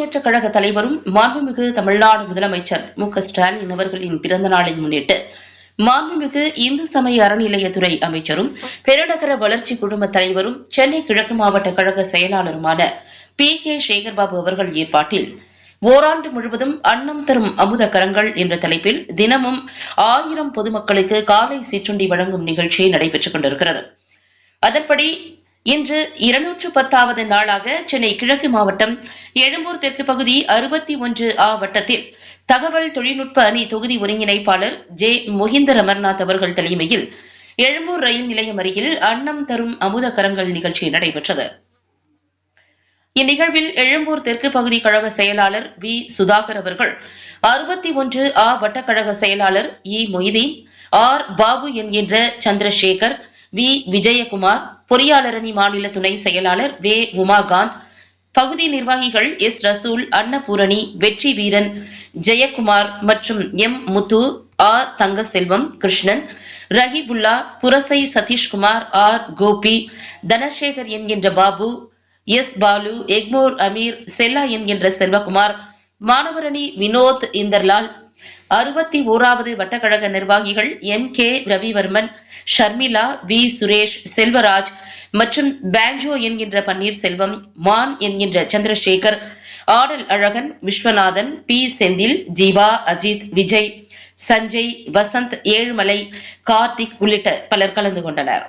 முன்னேற்ற கழக தலைவரும் மாண்புமிகு தமிழ்நாடு முதலமைச்சர் மு க ஸ்டாலின் அவர்களின் பிறந்த நாளை முன்னிட்டு மாண்புமிகு இந்து சமய அறநிலையத்துறை அமைச்சரும் பெருநகர வளர்ச்சி குழும தலைவரும் சென்னை கிழக்கு மாவட்ட கழக செயலாளருமான பி கே சேகர்பாபு அவர்கள் ஏற்பாட்டில் ஓராண்டு முழுவதும் அன்னம் தரும் அமுத கரங்கள் என்ற தலைப்பில் தினமும் ஆயிரம் பொதுமக்களுக்கு காலை சிற்றுண்டி வழங்கும் நிகழ்ச்சி நடைபெற்றுக் கொண்டிருக்கிறது. அதன்படி இன்று இருநூற்று பத்தாவது நாளாக சென்னை கிழக்கு மாவட்டம் எழும்பூர் தெற்கு பகுதி அறுபத்தி ஒன்று ஆ வட்டத்தில் தகவல் தொழில்நுட்ப அணி தொகுதி ஒருங்கிணைப்பாளர் ஜே மொஹிந்தர் அமர்நாத் அவர்கள் தலைமையில் எழும்பூர் ரயில் நிலையம் அருகில் அன்னம் தரும் அமுத கரங்கள் நிகழ்ச்சி நடைபெற்றது. இந்நிகழ்வில் எழும்பூர் தெற்கு பகுதி கழக செயலாளர் வி சுதாகர் அவர்கள் அறுபத்தி ஒன்று ஆ வட்டக்கழக செயலாளர் இ மொய்தீன் ஆர் பாபு என்கின்ற சந்திரசேகர் வி விஜயகுமார் பொறியாளர் அணி மாநில துணை செயலாளர் வே. உமாகாந்த் பகுதி நிர்வாகிகள் எஸ். ரசூல் அன்னபூரணி வெற்றி வீரன் ஜெயக்குமார் மற்றும் M. Muthu R Thangaselvam Krishnan Rahibullah Purasai Sathishkumar R. Gopi Dhanasekar என்கின்ற பாபு எஸ். பாலு எக்மோர் அமீர் செல்லா என்கின்ற செல்வகுமார் மாணவரணி வினோத் இந்தர்லால் அறுபத்தி ஓராவது வட்டக்கழக நிர்வாகிகள் M K Ravivarman Sharmila V Suresh Selvaraj மற்றும் பேஞ்சோ என்கின்ற பன்னீர்செல்வம் மான் என்கின்ற சந்திரசேகர் ஆடல் அழகன் விஸ்வநாதன் பி செந்தில் ஜீவா அஜித் விஜய் சஞ்சய் வசந்த் ஏழுமலை கார்த்திக் உள்ளிட்ட பலர் கலந்து கொண்டனர்.